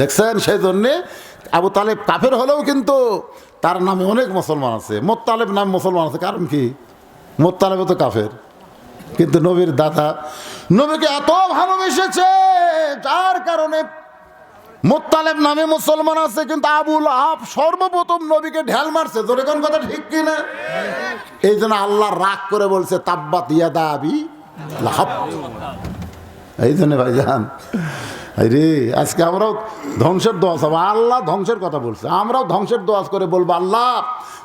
দেখছেন? সেই জন্যে আবু তালেব কাফের হলেও কিন্তু তার নামে অনেক মুসলমান আছে। মোত্তালেব নাম মুসলমান আছে। কারণ কি? মোত্তালেবে তো কাফের। কিন্তু নবীর দাদা, নবীকে এত ভালোবেসেছে, যার কারণে মোত্তালেব নামে মুসলমান আছে, কিন্তু আবুল আব সর্বপ্রথম নবীকে ঢেল মারছে। তোর কোন কথা ঠিক কিনা এই জন্য আল্লাহ রাগ করে বলছে, তাব্বাত ইয়াদা আবি এই জন্য ভাইজান রে আজকে আমরাও ধ্বংসের দোয়া সব আল্লাহ ধ্বংসের কথা বলছে। আমরাও ধ্বংসের দোয়াজ করে বলব, আল্লাহ,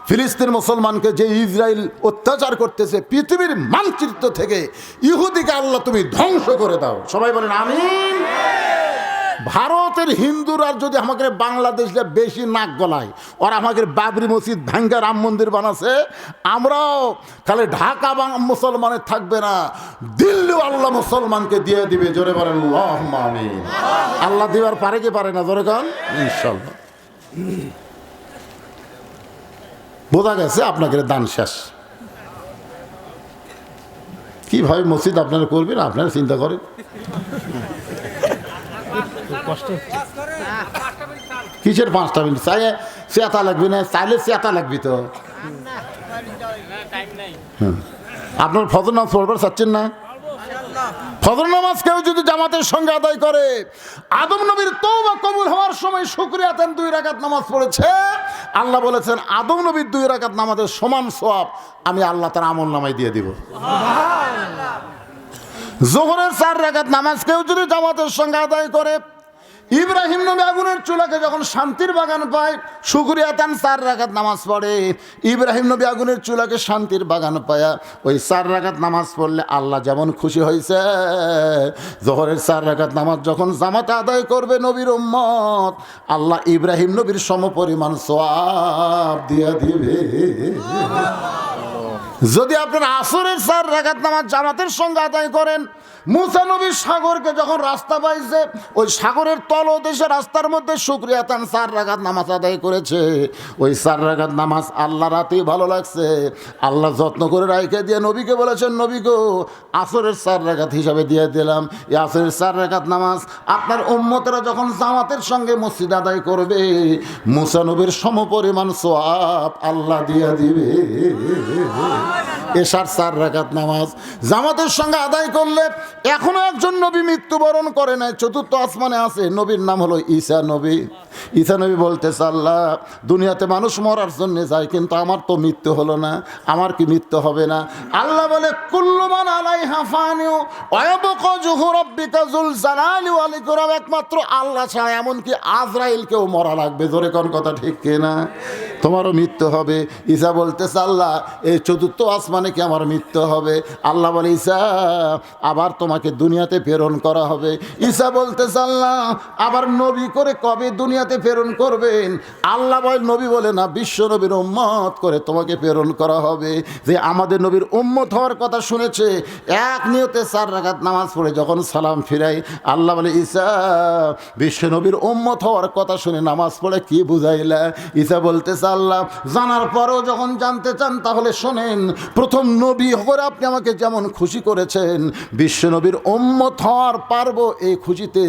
ফিলিস্তিন মুসলমানকে যে ইসরায়েল অত্যাচার করতেছে, পৃথিবীর মানচিত্র থেকে ইহুদিকে আল্লাহ তুমি ধ্বংস করে দাও। সবাই বলেন, আমিন। ভারতের হিন্দুরা যদি আমাকে বাংলাদেশে বেশি নাক গলায়, ওরা আমাকে বাবরি মসজিদ ভাঙ্গা রাম মন্দির বানাছে, আমরাও তাহলে ঢাকা মুসলমানের থাকবে না, দিল্লি আল্লাহ মুসলমানকে দিয়ে দিবে, জোরে আল্লাহুম্মা আল্লাহ দিবার পারে কি পারে না, জোরে কন? ইনশাল্লাহ বোঝা গেছে আপনাকে দান শেষ। কীভাবে মসজিদ আপনারা করবেন, আপনারা চিন্তা করেন। কিসের পাঁচটা মিনিট? চাই চেতা লাগবে না চাইলে চেতা লাগবে তো। আপনার ফজর নামাজ পড়বার চাচ্ছেন না? ফজর নামাজ কেউ যদি জামাতের সঙ্গে আদায় করে আদম নবীর তৌবা কবুল হওয়ার সময় শুক্রিয়া দেন দুই রাকাত নামাজ পড়েছে। আল্লাহ বলেছেন আদম নবীর দুই রাকাত নামাজের সমান সোয়াব আমি আল্লাহ তার আমল নামাই দিয়ে দিব। জোহরের চার রাকাত নামাজ কেউ যদি জামাতের সঙ্গে আদায় করে ইব্রাহিম নবী আগুনের চুলাকে যখন শান্তির বাগান পায়, শুক্রিয়া তান চার রাকাত নামাজ পড়ে। ইব্রাহিম নবী আগুনের চুলাকে শান্তির বাগান পায়া। ওই চার রাকাত নামাজ পড়লে আল্লাহ যেমন খুশি হয়েছে জোহরের চার রাকাত নামাজ যখন জামাতে আদায় করবে নবীর উম্মত, আল্লাহ ইব্রাহিম নবীর সমপরিমাণ সোয়াব দিয়া দিবে। যদি আপনার আসরের চার রাখাত নামাজ জামাতের সঙ্গে আদায় করেন, মুসা নবীর সাগরকে যখন রাস্তা পাইছে ওই সাগরের তল দেশে রাস্তার মধ্যে শুক্রিয়া তান চার রাখাত নামাজ আদায় করেছে। ওই চার রাখাত নামাজ আল্লাহ রাতেই ভালো লাগছে। আল্লাহ যত্ন করে রাইখে দিয়ে নবীকে বলেছেন, নবী গো, আসরের চার রাখাত হিসাবে দিয়ে দিলাম। এই আসরের চার রাখাত নামাজ আপনার উম্মতেরা যখন জামাতের সঙ্গে মসজিদ আদায় করবে, মুসা নবীর সমপরিমাণ সোয়াব আল্লাহ দিয়ে দিবে। এশার চার রাকাত নামাজ। জামাতের সঙ্গে আদায় করলে এখনও একজন নবী মৃত্যুবরণ করে নাই। চতুর্থ আসমানে আছে, নবীর নাম হলো ঈসা নবী। ঈসা নবী বলতে আল্লাহ, দুনিয়াতে মানুষ মরার জন্য যায়, কিন্তু আমার তো মৃত্যু হলো না। আমার কি মৃত্যু হবে না? আল্লাহ বলে কুল্লুমান আলাই হাফানিও অয়বক জুহুরব্বিকা জুল জালালি ওয়াল ইকরাম। একমাত্র আল্লাহ ছাড়া, এমনকি আজরাইলকেও মরা লাগবে। জোরে কোন কথা ঠিক কিনা? তোমারও মৃত্যু হবে। ঈসা বলতেছে, আল্লাহ, এই চতুর্থ আসমানে কি আমার মৃত্যু হবে? আল্লাহ বলে, ঈসা, আবার তোমাকে দুনিয়াতে প্রেরণ করা হবে। ঈসা বলতেছে, আল্লাহ, আবার নবী করে কবে দুনিয়াতে প্রেরণ করবেন? আল্লাহ বল, নবী বলে না, বিশ্ব নবীর উম্মত করে তোমাকে প্রেরণ করা হবে। যে আমাদের নবীর উম্মত হওয়ার কথা শুনেছে, এক নিয়তে চার রাখাত নামাজ পড়ে যখন সালাম ফিরাই, আল্লাহ বলে, ঈসা, বিশ্ব নবীর উম্মত হওয়ার কথা শুনে নামাজ পড়ে কি বুঝাইলা? ঈসা বলতেছে আল্লাহ জানার পরেও যখন জানতে চান, তাহলে শোনেন, প্রথম নবী করে আপনি আমাকে যেমন খুশি করেছেন, বিশ্ব নবীর উম্মত হওয়ার পারব এই খুশিতে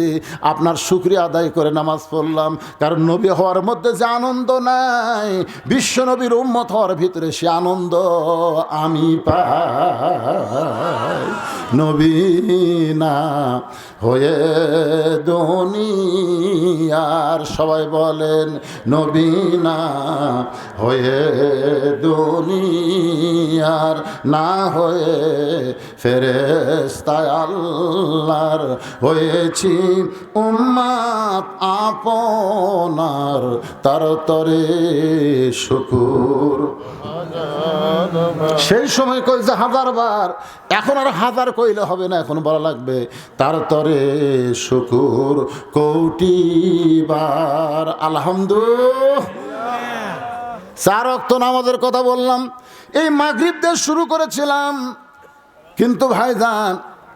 আপনার শুক্রিয়া আদায় করে নামাজ পড়লাম। কারণ নবী হওয়ার মধ্যে যে আনন্দ নাই, বিশ্ব নবীর উম্মত হওয়ার ভিতরে সে আনন্দ আমি পাই। নবী না হয়ে দুনিয়ার সবাই বলেন নবীনা হয়ে দুনিয়ার, না হয়ে ফেরেস্তায় আল্লাহর হয়েছি উম্মাত আপনার তার তরে শুকুর। সেই সময় কইছে হাজার বার, এখন আর হাজার কইলে হবে না, এখন বলা লাগবে তার তরে শুকুর, কৌটি বার আলহামদুলিল্লাহ। চার অক্ত নামাজের কথা বললাম। এই মাগরিব দিয়ে শুরু করেছিলাম। কিন্তু ভাইজান,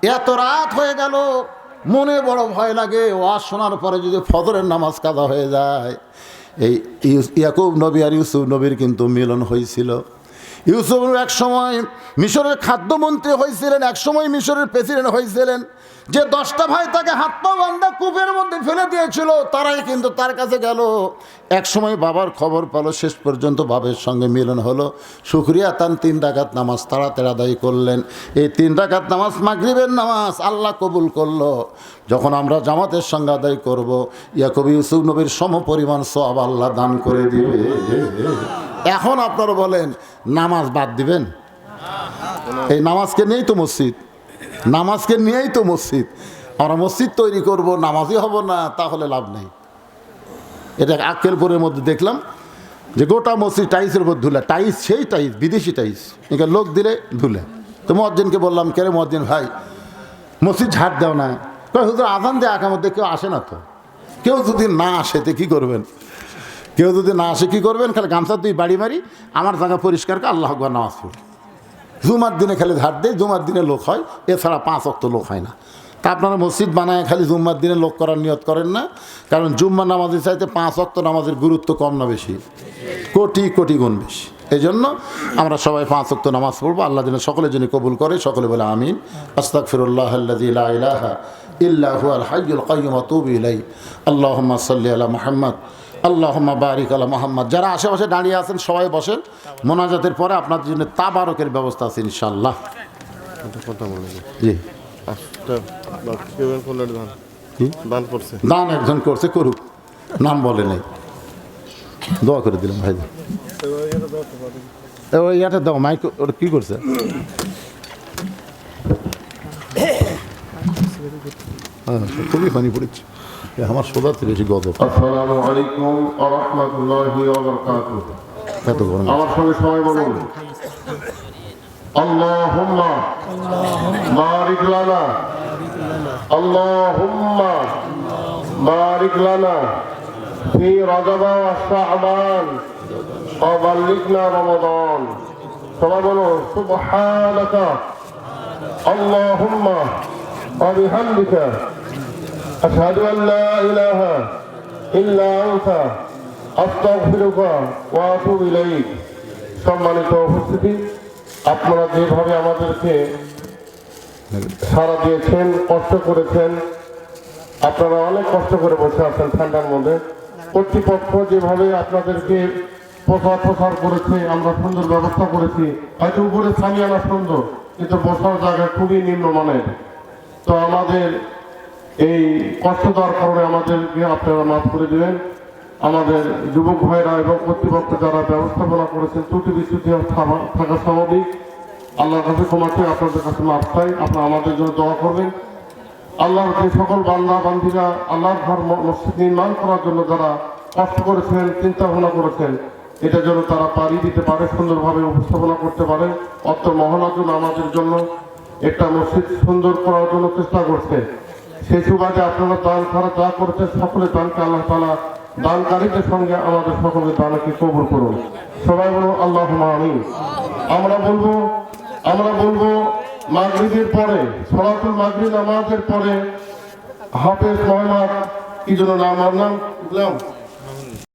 এত রাত হয়ে গেল। মনে বড় ভয় লাগে, ওয়াজ শোনার পরে যদি ফজরের নামাজ কাদা হয়ে যায়। এই ইয়াকুব নবী আর ইউসুফ নবীর কিন্তু মিলন হয়েছিল। ইউসুফ এক সময় মিশরের খাদ্যমন্ত্রী হয়েছিলেন এক সময় মিশরের প্রেসিডেন্ট হয়েছিলেন। যে দশটা ভাই তাকে হাত পা বান্ধা কূপের মধ্যে ফেলে দিয়েছিল, তারাই কিন্তু তার কাছে গেল। এক সময় বাবার খবর পেল, শেষ পর্যন্ত বাবার সঙ্গে মিলন হলো। শুক্রিয়া, তান তিন ডাকাত নামাজ তাড়াতাড়ি আদায় করলেন। এই তিন ডাকাত নামাজ, মাগরিবের নামাজ আল্লাহ কবুল করল। যখন আমরা জামাতের সঙ্গে আদায় করব, ইয়াকবি ইউসুফ নবীর সম পরিমাণ সব আল্লাহ দান করে দিবে। এখন আপনারা বলেন, নামাজ বাদ দিবেন? এই নামাজকে নেই তো মসজিদ। নামাজকে নিয়েই তো মসজিদ। আমরা মসজিদ তৈরি করব, নামাজই হব না, তাহলে লাভ নেই। এটা আক্কেলপুরের মধ্যে দেখলাম যে গোটা মসজিদ টাইসের উপর ধুলে, টাইস সেই টাইস, বিদেশি টাইস। এখানে লোক দিলে ধুলে। তো মজ্জিনকে বললাম কেরে মজ্জিন ভাই, মসজিদ ঝাড় দাও না। হুজুর, আজান দিয়ে আঁকার মধ্যে কেউ আসে না তো? কেউ যদি না আসে তো কী করবেন? কেউ যদি না আসে কী করবেন? খালি গামছা দুই বাড়ি মারি, আমার জায়গা পরিষ্কার করে, আল্লাহ নামাজ পড়ি। জুমার দিনে খালি ধার দেয়, জুমার দিনে লোক হয়, এছাড়া পাঁচ অক্ত লোক হয় না। তা আপনারা মসজিদ বানায় খালি জুম্মার দিনে লোক করার নিয়ত করেন না, কারণ জুম্মা নামাজের চাইতে পাঁচ অক্ত নামাজের গুরুত্ব কম না বেশি, কোটি কোটি গুণ বেশি। এই জন্য আমরা সবাই পাঁচ অক্ত নামাজ পড়ব, আল্লাহ যেন সকলের জন্য কবুল করে, সকলে বলে আমিন। আস্তাক ফিরুল্লাহ ইল্লাহু আল হাইয়ুল কাইয়ুম আতুবু ইলাই আল্লাহুম্মা সাল্লি মুহাম্মদ। আল্লাহুম্মা বারিক আলা মুহাম্মদ। যারা আশেপাশে দাঁড়িয়ে আছেন সবাই বসেন। মোনাজাতের পরে আপনাদের জন্য তাবারকের ব্যবস্থা আছে দিই। জি। দান একজন করছে করুক। নাম বলে নাই। দোয়া করে দিলাম ভাই ওই ইয়াটা দাও মাইক ওটা কী করছে? হ্যাঁ, খুবই পানি পড়েছে। আমার সোদাতে বেশি গদব আসসালামু আলাইকুম ওয়া রাহমাতুল্লাহি ওয়া বারাকাতুহু। এত গরম। আমার সঙ্গে সবাই বলুন। আল্লাহুম্মা বারিক লানা। আল্লাহুম্মা বারিক লানা। ফি রজব ওয়া শাবান। ওয়া বাল্লিগনা রমাদান। সবাই বলুন সুবহানাকা আল্লাহুম্মা ওয়া বিহামদিকা أشهد أن لا إله إلا أنت أستغفرك وأتوب إليك সম্মানিত উপস্থিতি আপনারা যেভাবে আমাদেরকে সারা দিয়েছেন কষ্ট করেছেন আপনারা অনেক কষ্ট করে বসে আছেন ঠান্ডার মধ্যে কর্তৃপক্ষ যেভাবে আপনাদেরকে প্রচার প্রসার করেছে আমরা সুন্দর ব্যবস্থা করেছি হয়তো উপরে সামিয়ানা সুন্দর কিন্তু বসার জায়গা খুবই নিম্নমানের তো আমাদের এই কষ্ট দেওয়ার কারণে আমাদেরকে আপনারা মাফ করে দেবেন। আমাদের যুবক ভাইরা এবং কর্তৃপক্ষ যারা ব্যবস্থাপনা করেছেন, ত্রুটি বিচ্যুতি থাকা- স্বাভাবিক। আল্লাহর কাছে ক্ষমা চেয়ে আপনাদের কাছে মাফ চাই। আপনারা আমাদের জন্য দোয়া করবেন। আল্লাহর যে সকল বান্দা বান্ধীরা আল্লাহর ঘর মসজিদ নির্মাণ করার জন্য যারা কষ্ট করেছেন, চিন্তা ভাবনা করেছেন, এটা যেন তারা পাড়ি দিতে পারে, সুন্দরভাবে উপস্থাপনা করতে পারে। অত মহলার জন্য, আমাদের জন্য একটা মসজিদ সুন্দর করার জন্য চেষ্টা করছে। সেই সুবাদে আপনারা দান ছাড়া যা করেছেন সকলে দানকে আল্লাহ তালা দানকারীদের সঙ্গে আমাদের সকলে দানকে কবুল করুন। সবাই বলব আল্লাহ আমিন। আমরা বলব আমরা বলব, মাগরিবের পরে, সলাতুল মাগরিব নামাজের পরে হাফেজ মোহাম্মদ, কি জন্য নাম আমার নাম?